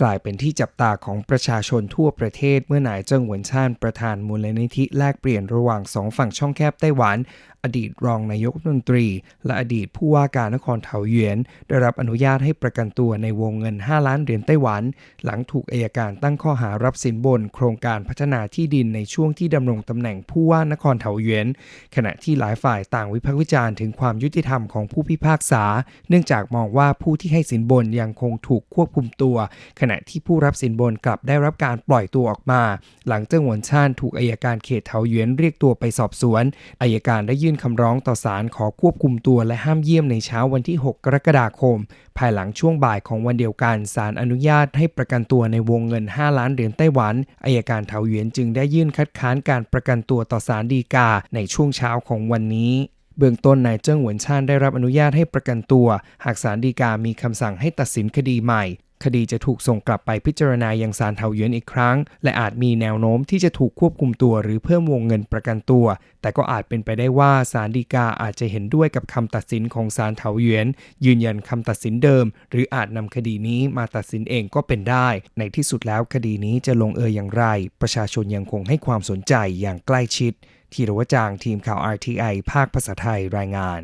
กลายเป็นที่จับตาของประชาชนทั่วประเทศเมื่อนายเจิ้งหวนชานประธานมูลนิธิแลกเปลี่ยนระหว่างสองฝั่งช่องแคบไต้หวัน อดีตรองนายกรัฐมนตรี และอดีตผู้ว่าการนครเถาหยวนได้รับอนุญาตให้ประกันตัวในวงเงิน 5 ล้านเหรียญไต้หวัน หลังถูกอายการตั้งข้อหารับสินบน โครงการพัฒนาที่ดินในช่วงที่ดำรงตำแหน่งผู้ว่านครเถาหยวนขณะที่หลายฝ่ายต่างวิพากษ์วิจารณ์ถึงความยุติธรรมของผู้พิพากษา เนื่องจากมองว่าผู้ที่ให้สินบนยังคงถูกควบคุมตัวขณะที่ผู้รับสินบนกลับได้รับการปล่อยตัวออกมา หลังเจิ้งหวนชานถูกอายการเขตเถาหยวนเรียกตัวไปสอบสวนอายการได้ยื่นคำร้องต่อศาลขอควบคุมตัวและห้ามเยี่ยมในเช้าวันที่ 6 กรกฎาคม ภายหลังช่วงบ่ายของวันเดียวกันศาลอนุญาตให้ประกันตัวในวงเงิน 5 ล้านเหรียญไต้หวันอายการเถาหยวนจึงได้ยื่นคัดค้านการประกันตัวต่อศาลฎีกาในช่วงเช้าของวันนี้เบื้องต้นนายเจิ้งหวนชานได้รับอนุญาตให้ประกันตัว หากศาลฎีกามีคำสั่งให้ตัดสินคดีใหม่ คดีจะถูกส่งกลับไปพิจารณายังศาลเถาหยวนอีกครั้ง และอาจมีแนวโน้มที่จะถูกควบคุมตัวหรือเพิ่มวงเงินประกันตัว แต่ก็อาจเป็นไปได้ว่าศาลฎีกาอาจจะเห็นด้วยกับคำตัดสินของศาลเถาหยวนยืนยันคำตัดสินเดิม หรืออาจนำคดีนี้มาตัดสินเองก็เป็นได้ ในที่สุดแล้วคดีนี้จะลงเอยอย่างไร ประชาชนยังคงให้ความสนใจอย่างใกล้ชิด ทีรวจางทีมข่าว RTI ภาคภาษาไทยรายงาน